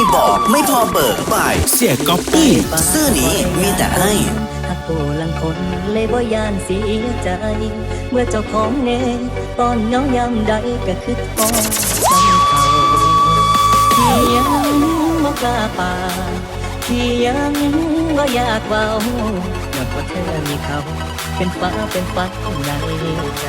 มีบอกไม่พอเบิกไปเสียก๊อปปี้ซื่อนี้มีแต่ให้หักโกลังคนเลยบ่ยานเสียใจ เมื่อเจ้าของเนตอนเงายามใดก็คือทองจำเขาที่ยังบ่กล้าปาที่ยังบ่อยากเว้าอยากว่าเธอมีเขา เป็นฟ้าเป็นฝันในใจ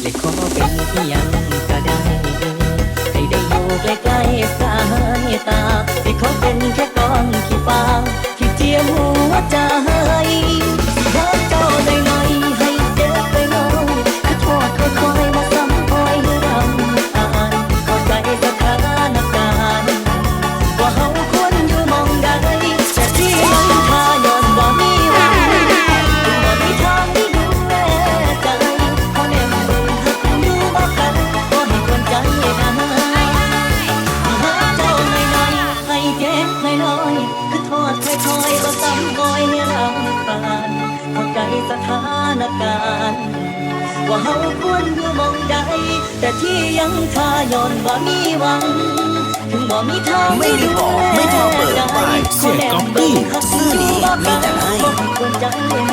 เลยขอเป็นที่ยังก็ได้ ให้ได้อยู่ใกล้ๆสายตาให้เขาเป็นแค่กองขี้ฟางที่เจียมหัวใจานการณ์ว่าเฮาควรอยู่มองใด แต่ที่ยังทาย้อนว่ามีหวัง ถึงบ่มีทางไม่ได้บอกไม่พอเบิกไปเสียงก๊อปปี้ซื่อนี้มีแต่